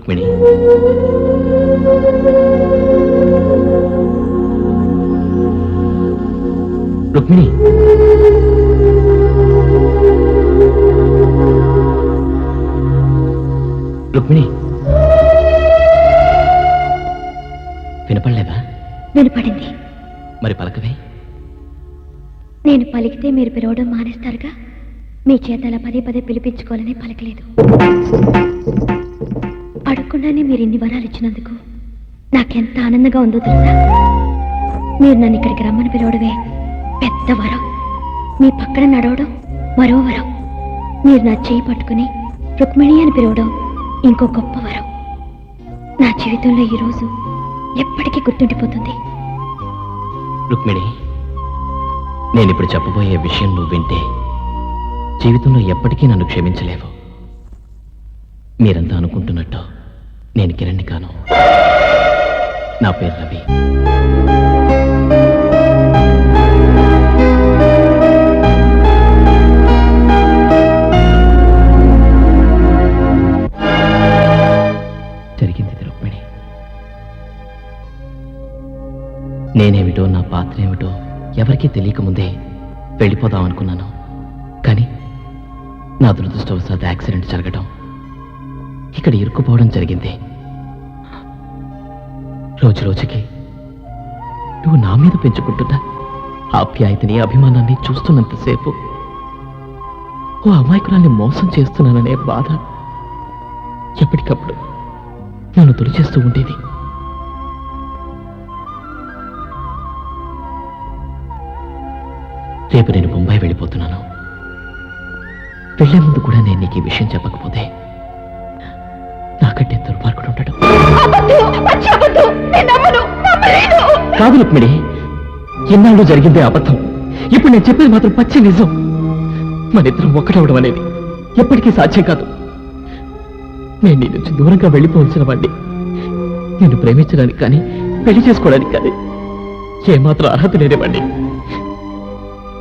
రుక్మిణి. రుక్మిణి. రుక్మిణి. వినపడలేదా? వినపడింది. మరి పలకవే. నేను పలికితే మీరు పిలవడం మానేస్తారుగా? మీ చేత అలా పదే పదే పిలిపించుకోవాలని పలకలేదు. అడగకుండానే మీరు ఇన్ని వరాలు ఇచ్చినందుకు నాకెంత ఆనందంగా ఉందో తెలుసా? మీరు నన్ను ఇక్కడికి రమ్మని పిలవడమే పెద్ద వరం. మీ పక్కన నడవడం మరో వరం. మీరు నా చేయి పట్టుకుని రుక్మిణి అని పిలవడం ఇంకో గొప్ప వరం. నా జీవితంలో ఈరోజు ఎప్పటికీ గుర్తుండిపోతుంది. రుక్మిణి నేను ఇప్పుడు చెప్పబోయే విషయం నువ్వు వింటే జీవితంలో ఎప్పటికీ నన్ను క్షమించలేవు. మీరంతా అనుకుంటున్నట్టు నేను కిరణ్ కాను. నా పేరు రవి. జరిగింది రుక్మిణి. నేనేమిటో నా పాత్ర ఏమిటో ఎవరికీ తెలియకముందే వెళ్ళిపోదాం అనుకున్నాను కానీ నా దురదృష్టవశాత్ యాక్సిడెంట్ జరగడం ఇక్కడ ఇరుక్కుపోవడం జరిగింది. రోజు రోజుకి నువ్వు నా మీద పెంచుకుంటున్నా. ఆప్యాయతని అభిమానాన్ని చూస్తున్నంతసేపు ఓ అమాయకురాల్ని మోసం చేస్తున్నాననే బాధ ఎప్పటికప్పుడు నన్ను తొలిచేస్తూ ఉండేది. రేపు నేను బొంబాయి వెళ్ళిపోతున్నాను. వెళ్ళే ముందు కూడా నేను నీకు ఈ విషయం చెప్పకపోతే నాకంటే దుర్మార్గుడు ఉంటాడు. కాదు రుక్మిణి ఎన్నాళ్ళు జరిగిందే అబద్ధం. ఇప్పుడు నేను చెప్పేది మాత్రం పచ్చి నిజం. మన ఇద్దరం ఒక్కటవడం అనేది ఎప్పటికీ సాధ్యం కాదు. నేను నీ నుంచి దూరంగా వెళ్ళిపోవలసిన వాడిని నిన్ను ప్రేమించడానికి కానీ పెళ్ళి చేసుకోవడానికి కానీ ఏమాత్రం అర్హత లేనివ్వండి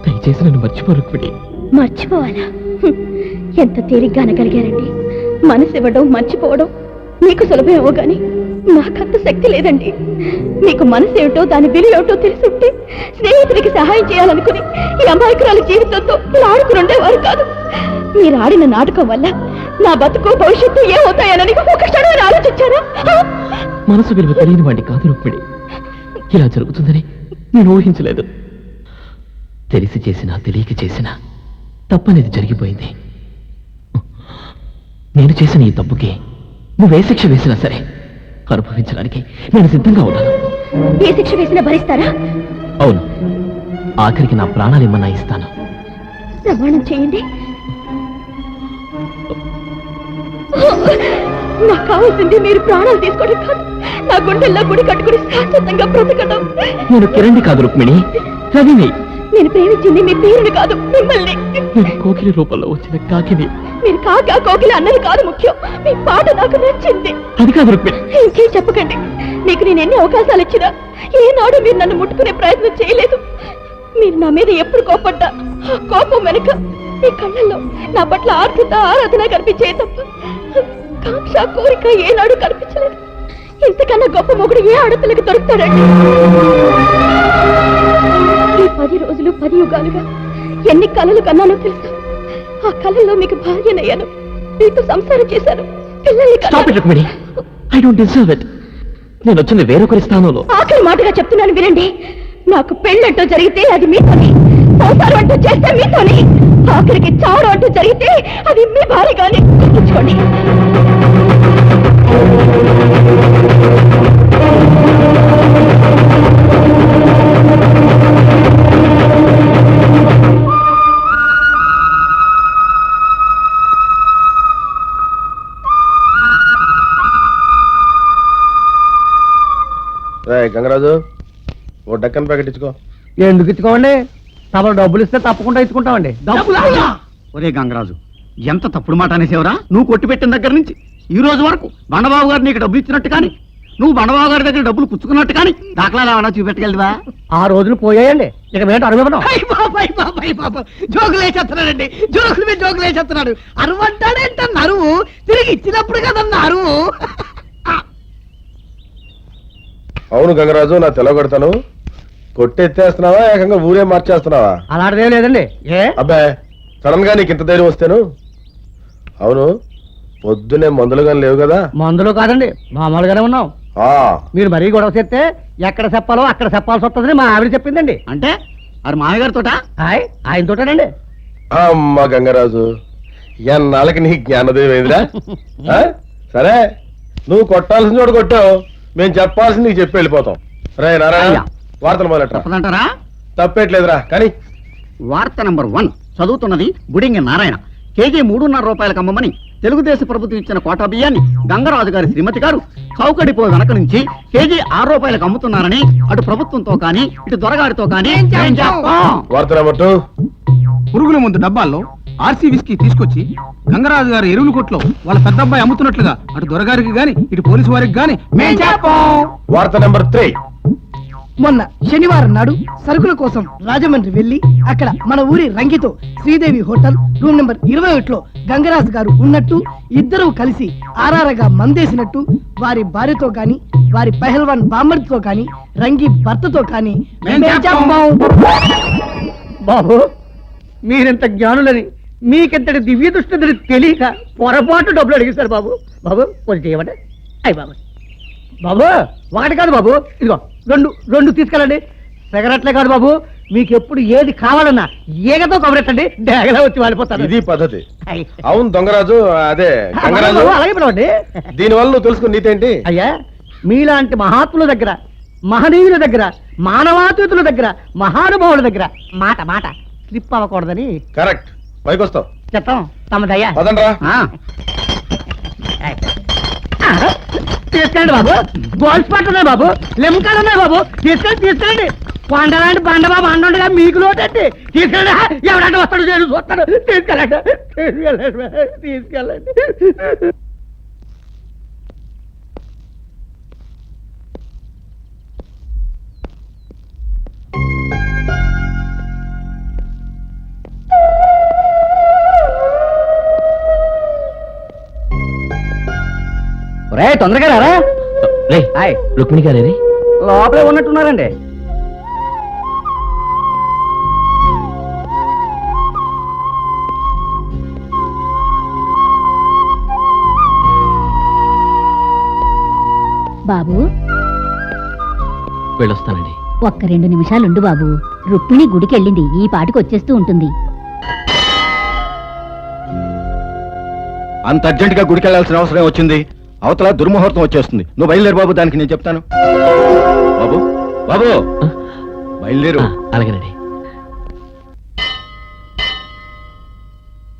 దయచేసి నన్ను మర్చిపో రుక్మిణి. మర్చిపోవాలా. ఎంత తేలిగ్గా అనగలిగారండి మనసు ఇవ్వడం మర్చిపోవడం మీకు సులభమేమో గాని నాకంత శక్తి లేదండి. మీకు మనసు ఏమిటో దాని విలువ ఏమిటో తెలుసుంటే స్నేహితుడికి సహాయం చేయాలనుకుని ఈ అమాయకురాల జీవితంతో ఇలా ఆడుకుని ఉండేవారు కాదు. మీరు ఆడిన నాటకం వల్ల నా బతుకు భవిష్యత్తు ఏమవుతాయనని ఒక క్షణం ఆలోచించారా? మనసు విలువ తెలియని వాడి కాదు రుక్మిణి. ఇలా జరుగుతుందని నేను ఊహించలేదు. తెలిసి చేసినా తెలియక చేసినా తప్పనేది జరిగిపోయింది. నేను చేసిన ఈ తప్పుకి నువ్వే శిక్ష వేసినా సరే అనుభవించడానికి నేను సిద్ధంగా ఉన్నాను. ఏ శిక్ష వేసినా భరిస్తారా? అవును. ఆఖరికి నా ప్రాణాలు ఏమన్నా ఇస్తాను. ప్రమాణం చేయండి. నాకు కావాల్సింది మీరు ప్రాణాలు తీసుకోవడం కాదు. నా గుండెల్లో గుడి కట్టుకుని శాశ్వతంగా బ్రతకడం. నేను కిరణ్ని కాదు రుక్మిణి. రవిని. నేను ప్రేమించింది మీ పేరుని కాదు మిమ్మల్ని. నేను కోకిలి రూపంలో వచ్చిన కాకిని. మీరు కాక కోకిల అన్నది కాదు ముఖ్యం. మీ పాట నాకు నచ్చింది. అది కాదు రుక్మిణి. ఇంకేం చెప్పకండి. మీకు నేను ఎన్ని అవకాశాలు ఇచ్చినా ఏనాడు మీరు నన్ను ముట్టుకునే ప్రయత్నం చేయలేదు. మీరు నా మీద ఎప్పుడు కోపడ్డా? ఆ కోపం వెనుక మీ కళ్ళల్లో నా పట్ల ఆర్ద్రత ఆరాధన కనిపించే తప్ప కాంక్ష కోరిక ఏనాడు కనిపించలేదు. ఇంతకన్నా గొప్ప మొగుడు ఏ ఆడపిల్లకి దొరుకుతాడండి? ఈ పది రోజులు పది యుగాలుగా ఎన్ని కలలు కన్నానో తెలుసా? ఆ కళల్లో మీకు భార్యనయ్యాను. మీతో సంసారం చేశాను. పిల్లల్ని ఐ డోంట్ డిజర్వ్ ఇట్ నేను వచ్చింది వేరొకరి స్థానంలో. ఆఖరి మాటగా చెప్తున్నాను వినండి. నాకు పెళ్ళంటూ జరిగితే అది మీతోనే. సంసారం అంటూ చేస్తే మీతోనే. ఆఖరికి చావు అంటూ జరిగితే అది మీ భార్యగానే గుర్తుంచుకోండి. డక్కన్ ప్యాకెట్ ఇచ్చుకో ఎందుకు ఇచ్చుకోండి తమరు డబ్బులు ఇస్తే తప్పకుండా ఇచ్చుకుంటామండి. ఒరే గంగరాజు ఎంత తప్పుడు మాట అనేసేవరా? నువ్వు కొట్టిపెట్టిన దగ్గర నుంచి ఈ రోజు వరకు బండబాబు గారు నీకు డబ్బు ఇచ్చినట్టు కానీ నువ్వు బండబాబు గారి దగ్గర డబ్బులు పుచ్చుకున్నట్టు కానీ దాఖలాలు ఏమన్నా చూపెట్టగలవా? ఆ రోజులు పోయాయండి. ఇక బాబాయ్ బాబా జోకులు వేసేస్తున్నాడండి. జోకులు మీద జోకులు వేసేస్తున్నాడు. అరువు అంటాడేంటన్న అరువు తిరిగి ఇచ్చినప్పుడు కదన్న అరువు అవును గంగరాజు నా తెలవగడతాను కొట్టెత్తేస్తున్నావా? ఏకంగా ఊరే మార్చేస్తున్నావా? అలాంటిదేం లేదండి. ఏ? అబ్బాయి సడన్గా నీకు ఇంత ధైర్యం వస్తేను? అవును పొద్దునే మందులు కానీ లేవు కదా? మందులు కాదండి మామూలుగానే ఉన్నాం. ఆ. మీరు మరీ గొడవ చేస్తే ఎక్కడ చెప్పాలో అక్కడ చెప్పాల్సి వస్తుందని మా ఆవిడ చెప్పిందండి. అంటే అది మామగారితోట హాయ్ ఆయన తోటనండి అమ్మ గంగరాజు ఎన్నాళ్ళకి నీ జ్ఞానోదయం అయిందిరా? ఆ? సరే నువ్వు కొట్టాల్సిన చోటు కొట్టావు. మేము చెప్పాల్సింది నీకు చెప్పి వెళ్ళిపోతాం. రే నారాయణ. అయ్యా. వార్తలు మొదలెట్రా తప్పదంటారా? తప్పేట్లేదురా కానీ వార్త నంబర్ వన్ చదువుతున్నది బుడింగి నారాయణ. కేజీ మూడున్నర రూపాయలకు అమ్మమని తెలుగుదేశం ప్రభుత్వం ఇచ్చిన కోటా బియ్యాన్ని గంగరాజు గారి శ్రీమతి గారు చౌకడిపో వెనక నుంచి కేజీ ఆరు రూపాయలకు అమ్ముతున్నారని అటు ప్రభుత్వంతో కానీ ఇటు దొరగారితో కానీ పురుగుల మందు డబ్బాల్లో ఆర్సీ విస్కీ తీసుకొచ్చి గంగరాజు గారి ఎరువుల కొట్లో వాళ్ళ పెద్ద అబ్బాయి అమ్ముతున్నట్లుగా అటు దొరగారికి గాని ఇటు పోలీసు వారికి గాని వార్త నెంబర్ త్రీ. మొన్న శనివారం నాడు సరుకుల కోసం రాజమండ్రి వెళ్ళి అక్కడ మన ఊరి రంగితో శ్రీదేవి హోటల్ రూమ్ నెంబర్ ఇరవై ఒకటిలో గంగరాజు గారు ఉన్నట్టు ఇద్దరూ కలిసి ఆరారగా మందేసినట్టు వారి భార్యతో గాని వారి పెహల్వాన్ బామ్మర్తితో గాని రంగి భర్తతో కానీ. బాబు మీరింత జ్ఞానులని మీకింతటి దివ్య దృష్టిని తెలియక పొరపాటు డబ్బులు అడిగిస్తారు బాబు. బాబు కొంచెం చేయమంటే? అయ్యి బాబు బాబు ఒకటి కాదు బాబు. ఇదిగో. రెండు రెండు తీసుకెళ్ళండి. సిగరెట్లే కాదు బాబు మీకు ఎప్పుడు ఏది కావాలన్నా ఏగతో కబరెట్టండి డేగలా వచ్చి వాలిపోతారు. ఇది పద్ధతి. అవును దొంగరాజు అదే గంగరాజు. బాబు, అలాగే పిలవండి. దీని వల్ల నువ్వు తెలుసుకున్న నీతేంటి అయ్యా మీలాంటి మహాత్ముల దగ్గర మహనీయుల దగ్గర మానవాతీతుల దగ్గర మహానుభావుల దగ్గర మాట మాట స్లిప్ అవ్వకూడదని కరెక్ట్. పైకి వస్తావు చెప్తాం. తమదయ్యా. పదండ్రా. తీసుకెళ్ళండి బాబు. గోల్ స్పాట్ ఉన్నాయి బాబు. లిమ్కాలు ఉన్నాయి బాబు. తీసుకెళ్ళి తీసుకెళ్ళండి. కొండలాంటి బండ బాబు అండుగా మీకు లోటండి. తీసుకెళ్ళండి. ఎవడంటే వస్తాడు నేను చూస్తాడు తీసుకెళ్ళండి. తీసుకెళ్ళండి తీసుకెళ్ళండి. రే తొందరగా రారా. రే హాయ్. రుక్మిణి గారే లోపలే ఉన్నట్టున్నారండి. బాబు. వెళ్ళొస్తానండి. ఒక్క రెండు నిమిషాలుండు బాబు. రుక్మిణి గుడికెళ్ళింది ఈ పాటికి వచ్చేస్తూ ఉంటుంది. అంత అర్జెంట్గా గుడికి వెళ్ళాల్సిన అవసరం వచ్చింది? అవతల దుర్ముహూర్తం వచ్చేస్తుంది. నువ్వు బయలుదేరు బాబు దానికి నేను చెప్తాను. బాబు బాబు! బయలుదేరు. అలాగేనండి.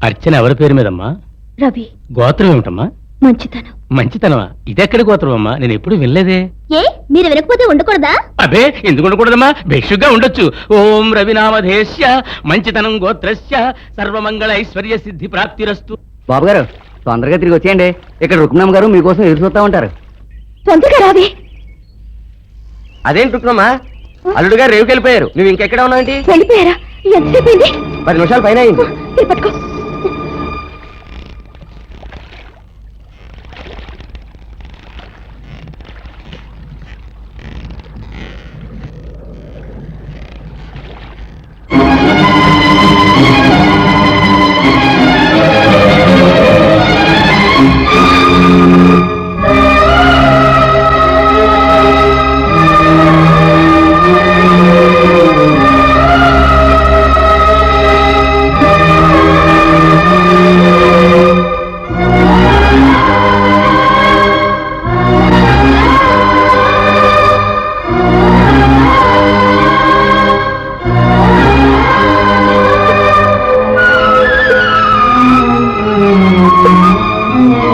అర్చన ఎవరి పేరు మీదమ్మా? రవి. గోత్రం ఏమిటమ్మా? మంచితనం. మంచితనమా? ఇదెక్కడి గోత్రం అమ్మా? నేను ఎప్పుడు వినలేదే. ఏ? మీరు వినకపోతే ఉండకూడదా? అబే ఎందుకు ఉండకూడదమ్మా? భిక్షుగా ఉండొచ్చు. ఓం రవినామధేశ్య మంచితనం గోత్రస్య సర్వమంగళ ఐశ్వర్య సిద్ధి ప్రాప్తిరస్తు. బాబు గారు తొందరగా తిరిగి వచ్చేయండి. ఇక్కడ రుక్మిణమ్మ గారు మీకోసం ఎదురు చూస్తా ఉంటారు. తొందరగా రావి. అదేంటి రుక్నమ్మా అల్లుడు గారు రేవుకి వెళ్ళిపోయారు నువ్వు ఇంకెక్కడ ఉన్నావు వెళ్ళిపోయారా? ఎంతసేపు అయింది? పది నిమిషాలు పైన అయింది. ఇది పట్టుకో. Oh.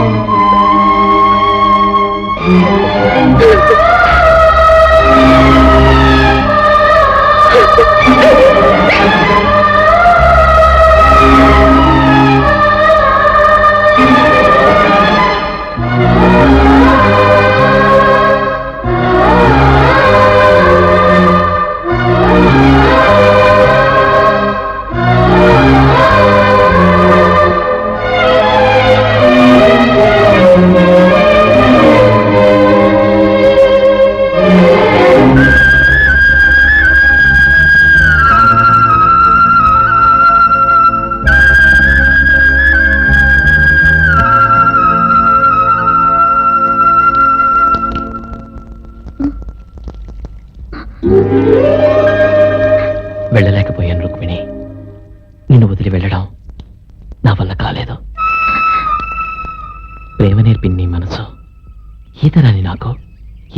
ఈత రాని నాకు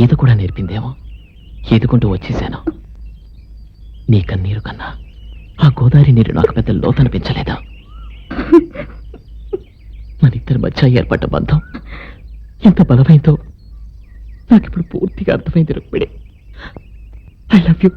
ఈత కూడా నేర్పిందేమో ఈదుకుంటూ వచ్చేసాను. నీ కన్నీరు కన్నా ఆ గోదావరి నీరు నాకు పెద్ద లోతనిపించలేదా? మనిద్దరి మధ్య ఏర్పడ్డ బంధం ఎంత బలమైందో నాకిప్పుడు పూర్తిగా అర్థమైంది రుక్మిడి ఐ లవ్ యూ